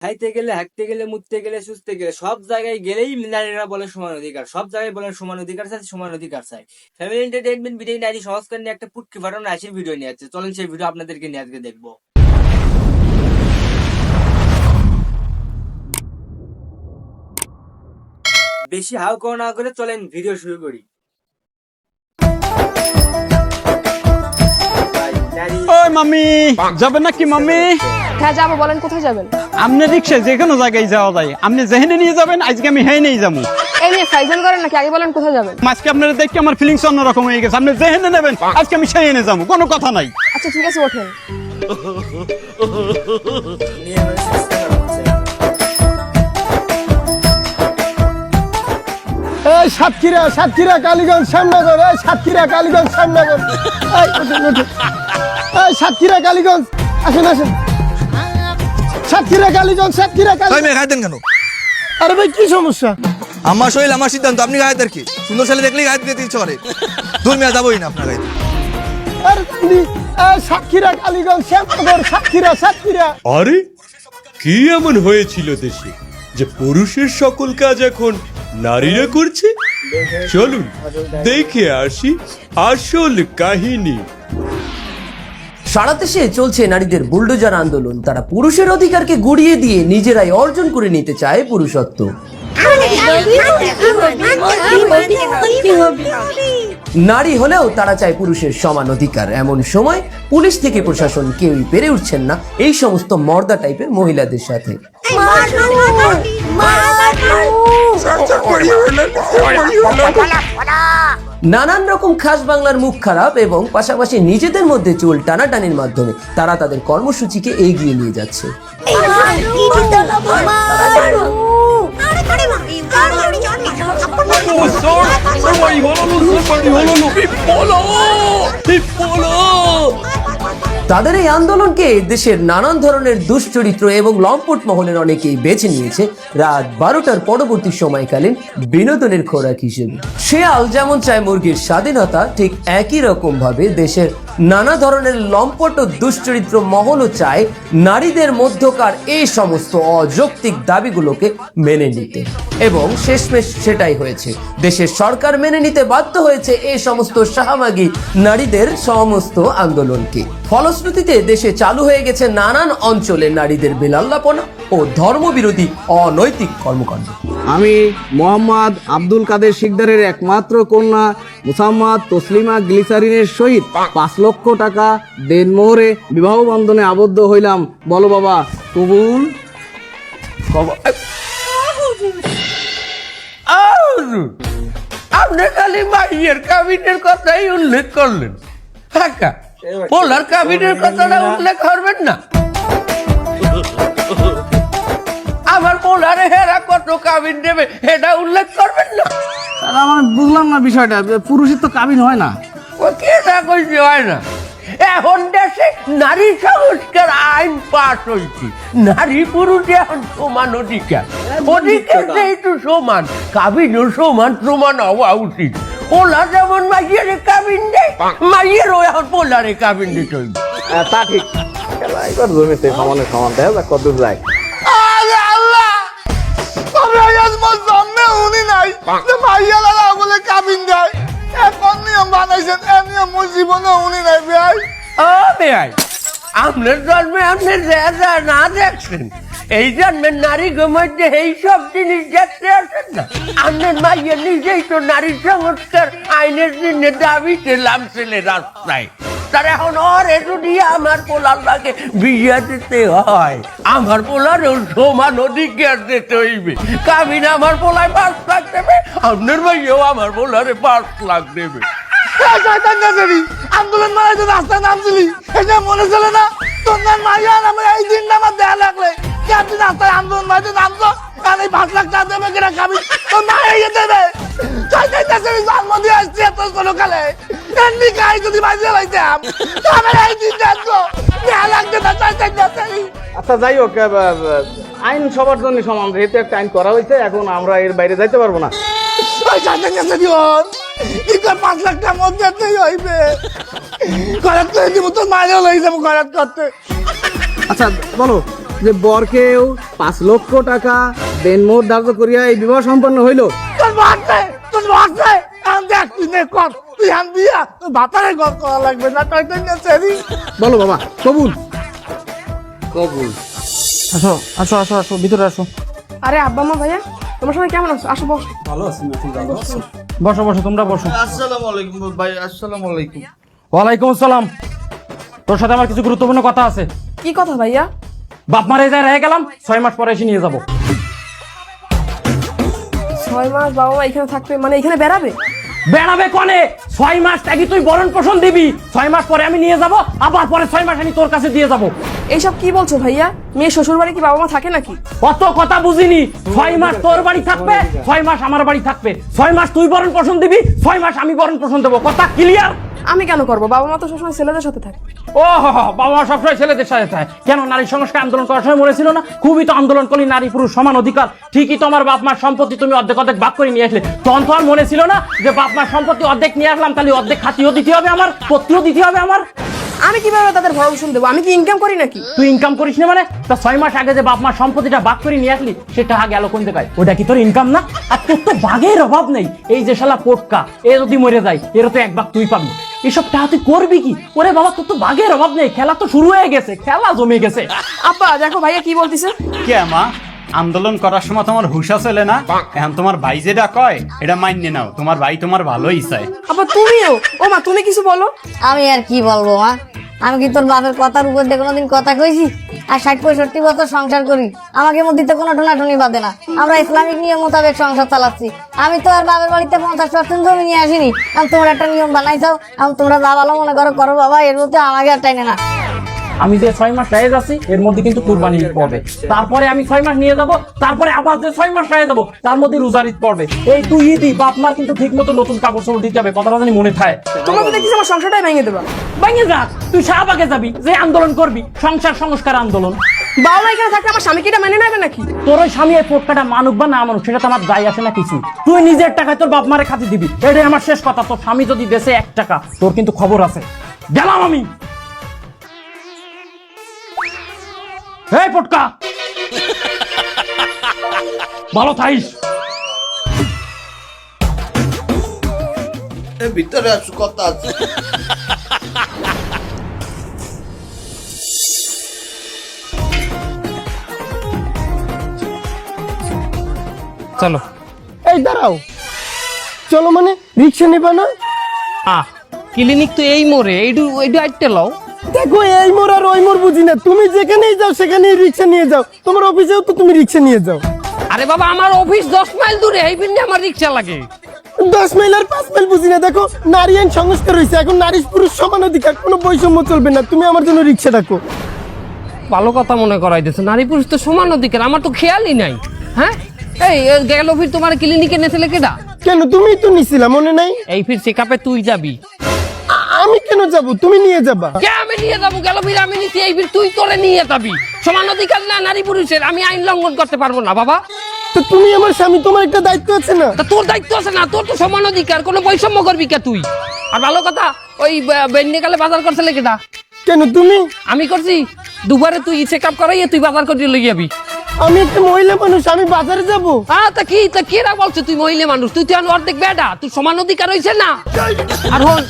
খাইতে গেলে হাঁকতে গেলে, মুততে গেলে, সুস্থতে গেলে, সব জায়গায় গেলেই নারীরা বলে সমান অধিকার। সব জায়গায় বলে সমান অধিকার চাই, সমান অধিকার চাই। ফ্যামিলি এন্টারটেইনমেন্ট ভিডিও নারী সংস্কার নিয়ে একটা পুটকি ফাটানো আসে ভিডিও নিয়ে যাচ্ছে চলেন সেই ভিডিও আপনাদেরকে নিয়ে আজকে দেখব। বেশি হাউ না করে চলেন ভিডিও শুরু করি। ওই মাম্মি যাবেন নাকি মাম্মি হ্যাঁ যাব বলেন কোথায় যাবেন? আপনি রিক্সায় যে কোনো জায়গায় যাওয়া যায়। আপনি যেখানে নিয়ে যাবেন আজকে আমি হেই নিয়ে যাব। এই নিয়ে ফাইজান করেন নাকি? আগে বলেন কোথায় যাবেন? আজকে আপনারা দেখে আমার ফিলিংস অন্যরকম হয়ে গেছে। আপনি যেখানে নেবেন আজকে আমি সেই এনে যাব। কোনো কথা নাই। আচ্ছা ঠিক আছে ওঠেন। এই সাতক্ষীরা সাতক্ষীরা কালীগঞ্জ শ্যামনগর। এই সাতক্ষীরা কালীগঞ্জ শ্যামনগর। এই উঠুন, উঠুন। এই সাতক্ষীরা কালীগঞ্জ। আসেন আসেন। সাতক্ষীরা কালীগঞ্জ সাতক্ষীরা তাই মেয়ে গাইতেন কেন? আরে ভাই কি সমস্যা? আমার শরীর আমার সিদ্ধান্ত আপনি গাইতের কি? সুন্দর ছেলে দেখলেই গাইতে দিতে ইচ্ছে করে। দূর মেয়ে যাবোই না আপনার গাইতে আরে কান্দি সাতক্ষীরা কালীগঞ্জ শ্যামনগর সাতক্ষীরা সাতক্ষীরা। আরে কি এমন হয়েছিল দেশে যে পুরুষের সকল কাজ এখন নারীরা করছে? চলুন দেখে আসি আসল কাহিনী। সারা দেশে চলছে নারীদের বুলডোজার আন্দোলন। তারা পুরুষের অধিকারকে গুড়িয়ে দিয়ে নিজেরাই অর্জন করে নিতে চায় পুরুষত্ব। নারী হলেও তারা চায় পুরুষের সমান অধিকার। এমন সময় পুলিশ থেকে প্রশাসন কেউই পেরে উঠছেন না। এই সমস্ত মর্দা টাইপের মহিলাদের সাথে। নানান রকম খাস বাংলার মুখ খারাপ এবং পাশাপাশি নিজেদের মধ্যে চুল টানাটানির মাধ্যমে তারা তাদের কর্মসূচিকে এগিয়ে নিয়ে যাচ্ছে। তাদের এই আন্দোলনকে দেশের নানান ধরনের দুশ্চরিত্র এবং লম্পট মহলের অনেকেই বেছে নিয়েছে রাত বারোটার পরবর্তী সময়কালীন বিনোদনের খোরাক হিসেবে। শেয়াল যেমন চায় মুরগির স্বাধীনতা, ঠিক একই রকম ভাবে দেশের নানা ধরনের লম্পট ও দুশ্চরিত্র মহলও চায় নারীদের মধ্যকার এই সমস্ত অযৌক্তিক দাবিগুলোকে মেনে নিতে। এবং শেষমেশ সেটাই হয়েছে। দেশের সরকার মেনে নিতে বাধ্য হয়েছে এই সমস্ত সাহামাগী নারীদের সমস্ত আন্দোলনকে। ফলশ্রুতিতে দেশে চালু হয়ে গেছে নানান অঞ্চলে নারীদের বেলাল্লাপনা ও ধর্মবিরোধী অনৈতিক কর্মকাণ্ড। আমি মোহাম্মদ আব্দুল কাদের শিকদারের একমাত্র কন্যা মুসাম্মদ তসলিমা গ্লিসারিনের সহিত পাঁচ লক্ষ টাকা দেনমোহরে বিবাহ বন্ধনে আবদ্ধ হইলাম। বলো বাবা কবুল? আপনি খালি মাইয়ের কাবিনের কথাই উল্লেখ করলেন। কাকা পোলার কাবিনের কথাটা উল্লেখ করবেন না। আমার পোলারে হেরা কত কাবিন দেবে এটা উল্লেখ করবেন না। দাদা, আমার বুঝলাম না বিষয়টা পুরুষের তো কাবিন হয় না। ও কে না কইছে হয় না। এখন দেশে নারী সংস্কার আইন পাস হয়েছে নারী পুরুষ এখন সমান অধিকার। অধিকার যেহেতু সমান কাবিনও সমান সমান হওয়া উচিত। পোলা যেমন মাইয়ের কাবিন দেয় মাইয়েরও এখন পোলারে কাবিন দিতে হইবে তা ঠিক। এবার জমিতে সমানে সমান দেখা যাক কত যায়? আরে আল্লাহ! তবে জন্মে উনি নাই যে ভাইয়া দাদা বলে কাবিন দেয়। এখন নিয়ম বানাইছেন? এ নিয়ম মোর জীবনে উনি নাই ও বেআই জন্মে আপনি যা যা না দেখছেন? এই জন্মের নারী মধ্যে এই সব জিনিস দেখতে আসেন না? আপনার মাইয়ে নিজেই তো নারী সংস্কার আইনের জন্য দাবিতে লামছেলে রাস্তায়। তার এখন ওরে যদি আমার পোলারটাকে বিয়ে দিতে হয়। আমার পোলারও সমান অধিকার দিতে হইবে। কাবিন আমার পোলায় পাঁচ লাখ দেবে, আপনার মাইয়েও আমার পোলারে পাঁচ লাখ দেবে। আন্দোলন তো রাস্তায় নামছিলি। এটা মনে চলে না, তোর মাইয়া আমার এই দিনটা আমার দেয়া লাগলে। আপনি রাস্তায় আন্দোলন মানে নামছো আর এই পাঁচ লাখ টাকা দেবে কিনা খাবি? তোর মা এই দেবে। জন্ম দিয়ে আসছি এত ছোটো কালে এমনি গাই যদি বাজিয়ে লাইতাম আমার এই তো লাগবে না দেশের আচ্ছা যাই হোক আইন সবার জন্য সমান। যেহেতু একটা আইন করা হয়েছে এখন আমরা এর বাইরে যাইতে পারব না। ওই কিন্তু পাঁচ লাখ টাকার মধ্যে তুই হইবে? করাত করে দিব তোর মায়েরও লই যাব করাত করতে আচ্ছা বলো যে বরকেও পাঁচ লক্ষ টাকা দেনমোহর ধার্য করিয়া এই বিবাহ সম্পন্ন হইল। বলো বাবা কবুল। কবুল। আসো আসো আসো আসো ভিতরে আসো। আরে আব্বা মা ভাইয়া তোমার সবাই কেমন আছো? আসো বসো। বসো বসো তোমরা বসো। আসসালামু আলাইকুম ভাই আসসালামু আলাইকুম ওয়ালাইকুম আসসালাম। তোর সাথে আমার কিছু গুরুত্বপূর্ণ কথা আছে। কি কথা ভাইয়া? বাপ মারে যায় রয়ে গেলাম ছয় মাস পরে এসে নিয়ে যাব। ছয় মাস বাবা মা এখানে থাকবে মানে এখানে বেড়াবে? বেড়াবে কনে? ছয় মাস থাকি তুই বরণ পোষণ দিবি ছয় মাস পরে আমি নিয়ে যাব আবার পরে ছয় মাস আমি তোর কাছে দিয়ে যাব। এইসব কি বলছো ভাইয়া? মেয়ে শ্বশুর বাড়ি কি বাবা মা থাকে নাকি? অত কথা বুঝিনি ছয় মাস তোর বাড়ি থাকবে ছয় মাস আমার বাড়ি থাকবে। ছয় মাস তুই বরণ পোষণ দিবি ছয় মাস আমি বরণ পোষণ দেবো। কথা ক্লিয়ার আমি কেন করব? বাবা মা তো সবসময় ছেলেদের সাথে থাকে। ও বাবা মা সবসময় ছেলেদের সাথে থাকে। কেন নারী সংস্কার আন্দোলন করার সময় মনে ছিল না? খুবই তো আন্দোলন করলি নারী পুরুষ সমান অধিকার। ঠিকই তো আমার বাপ মার সম্পত্তি তুমি অর্ধেক অর্ধেক ভাগ করে নিয়ে আসলে। তখন তো আর মনে ছিল না? যে বাপ মার সম্পত্তি অর্ধেক নিয়ে আসলাম তাহলে অর্ধেক খাতিও দিতে হবে আমার পত্রিও দিতে হবে আমার। আমি কীভাবে তাদের ভরণ শুন দেবো? আমি কি ইনকাম করি নাকি? তুই ইনকাম করিস না মানে? তা ছয় মাস আগে যে বাপ মার সম্পত্তিটা ভাগ করে নিয়ে আসলি সেটা গেল কোন জায়গায় ওটা কি তোর ইনকাম না? আর তোর তো বাঘের অভাব নেই। এই যে শালা পোটকা এ যদি মরে যায় এর তো এক ভাগ তুই পাবি। এসব টাকা তুই করবি কি? ওরে বাবা তোর তো বাঘের অভাব নেই। খেলা তো শুরু হয়ে গেছে খেলা জমে গেছে। আব্বা দেখো ভাইয়া কি বলতিছে? কে মা? আন্দোলন করার সময় তোমার হুশা চলে না? এখন তোমার ভাই যেটা কয় এটা মাইনে নাও। তোমার ভাই তোমার ভালোই চায়। আপা তুমিও? ও মা তুমি কিছু বলো। আমি আর কি বলব মা? আমি কি তোর বাপের কথার উপর দিয়ে কোনোদিন কথা কইছি? আর ষাট পঁয়ষট্টি বছর সংসার করি, আমাকে মধ্যে কোনো ঠোনাঠুনি বাদে না। আমরা ইসলামিক নিয়ম মোতাবেক সংসার চালাচ্ছি। আমি তো আর বাবার বাড়িতে পঞ্চাশ পার্সেন্ট জমি নিয়ে আসিনি। আমি তোমরা একটা নিয়ম বানাইছাও আমি তোমরা যা ভালো মনে করো করো বাবা, এর মধ্যে আমাকে আর টাইনে না। আমি যে ছয় মাস রায় যাচ্ছি এর মধ্যে কিন্তু কুরবানি ঈদ পড়বে। তারপরে আমি ছয় মাস নিয়ে যাব তারপরে আবার যে ছয় মাস রায় যাব তার মধ্যে রোজার ঈদ পড়বে। এই তুই ঈদই বাপ মার কিন্তু ঠিক মতো নতুন কাপড় চোপড় দিতে হবে কথাটা জানি মনে থাকে তোমরা তো আমার সংসারটাই ভেঙে দেবা। ভেঙে যা তুই শাহবাগে যাবি যে আন্দোলন করবি সংসার সংস্কার আন্দোলন। বাবা মা এখানে থাকলে আমার স্বামীকে এটা মেনে নেবে নাকি? তোর ওই স্বামী এই পোটকাটা মানুক বা না মানুক সেটা তো আমার দায় আসে না কিছু তুই নিজের টাকায় তোর বাপ মারে খাতি দিবি এটাই আমার শেষ কথা তোর স্বামী যদি দেশে এক টাকা তোর কিন্তু খবর আছে। গেলাম আমি। এই পোটকা ভালো থাইস ভিতরে আসু কথা আছে। চলো। এই দাঁড়াও। চলো মানে রিক্সা নেবা না? আহ ক্লিনিক তো এই মোড়ে এইটু এইটু আইতে লও। দেখো এই মোড় আর ওই মোড় বুঝি না। তুমি যেখানেই যাও সেখানেই রিক্সা নিয়ে যাও। তোমার অফিসেও তো তুমি রিক্সা নিয়ে যাও। আরে বাবা আমার অফিস দশ মাইল দূরে এই পিন্ডে আমার রিক্সা লাগে। দশ মাইল আর পাঁচ মাইল বুঝি না। দেখো নারী আইন সংস্কার হয়েছে এখন নারী পুরুষ সমান অধিকার কোনো বৈষম্য চলবে না। তুমি আমার জন্য রিক্সা ডাকো। ভালো কথা মনে করাই দিচ্ছে নারী পুরুষ তো সমান অধিকার আমার তো খেয়ালই নাই। হ্যাঁ? এই গেল ফির তোমার ক্লিনিকে নেছিলে কেডা? কেন তুমি তো নিছিলা মনে নাই? এই ফির চেক তুই যাবি। আমি কেন যাব? তুমি নিয়ে যাবা। কে আমি নিয়ে যাব? গেল ফির আমি নিচ্ছি এই ফির তুই তোরে নিয়ে যাবি। সমান অধিকার না নারী পুরুষের আমি আইন লঙ্ঘন করতে পারব না বাবা। তো তুমি আমার স্বামী তোমার একটা দায়িত্ব আছে না? তা তোর দায়িত্ব আছে না? তোর তো সমান অধিকার কোনো বৈষম্য করবি কে তুই? আর ভালো কথা ওই বেন্যকালে বাজার করছিলে কেডা কেন তুমি? আমি করছি দুবারে তুই চেক আপ করাইয়ে তুই বাজার করে লই যাবি। আমি একটা মহিলা মানুষ আমি বাজারে যাব। আ তা কি তা কেরা বলছে তুই মহিলা মানুষ? তুই তো অর্ধেক বেডা তুই সমান অধিকার হইছে না? আর হল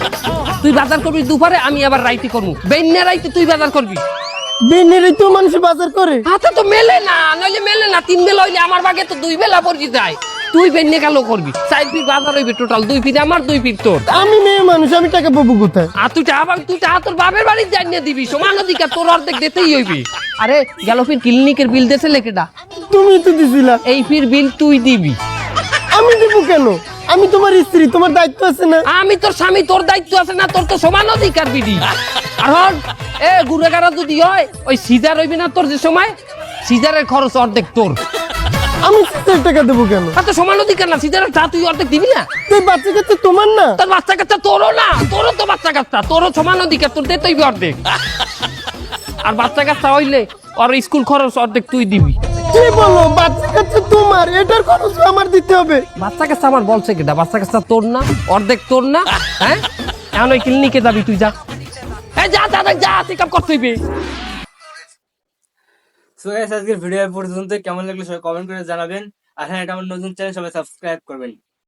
তুই বাজার করবি দুপুরে আমি আবার রাইতে করব। বেন্যা রাইতে তুই বাজার করবি। তো মানুষ বাজার করে। হাতে তো মেলে না নইলে মেলে না তিন বেলা হইলে আমার বাগে তো দুই বেলা পড়ি যায়। তুই বেন্যা গেল করবি? চার ফিট বাজার হইবে টোটাল দুই ফিট আমার দুই ফিট তোর। আমি মেয়ে মানুষ আমি টাকা পাবো কোথায়? আর তুই টাকা তুই টাকা তোর বাপের বাড়ি জানিয়ে দিবি সমান অধিকার তোর অর্ধেক দিতেই হইবি। আরে গেল ফির ক্লিনিকের বিল দেছে লেকেটা। তুমি তো দিছিলা। এই ফির বিল তুই দিবি। আমি দিব কেন? আমি তোমার স্ত্রী তোমার দায়িত্ব আছে না? আমি তোর স্বামী তোর দায়িত্ব আছে না তোর তো সমান অধিকার বিধি আর হন এ গুড়েগাড়া যদি হয় ওই সিজার হইবি না তোর যে সময়? সিজারের খরচ অর্ধেক তোর। আমি সিস্টার টাকা দেবো কেন? আর তো সমান অধিকার না সিজারের চা তুই অর্ধেক দিবি না? তুই বাচ্চা কাচ্চা তোমার না? তোর বাচ্চা কাচ্চা তোরও না তোরও তো বাচ্চা কাচ্চা তোরও সমান অধিকার তোর দিতেই অর্ধেক। আর বাচ্চা কাচ্চা হইলে ওর স্কুল খরচ অর্ধেক তুই দিবি। কি বলো? বাচ্চা কাচ্চা তোমার এটার খরচ আমার দিতে হবে। বাচ্চা কাচ্চা আমার বলছে কেটা? বাচ্চা কাচ্চা তোর না অর্ধেক তোর না হ্যাঁ? এখন ওই ক্লিনিকে যাবি তুই যা। এই যা যা যা, যা চেক আপ করতে হইবে। সো গাইস আজকের ভিডিও পর্যন্ত কেমন লাগল সবাই কমেন্ট করে জানাবেন। আর হ্যাঁ এটা আমার নতুন চ্যানেল সবাই সাবস্ক্রাইব করবেন।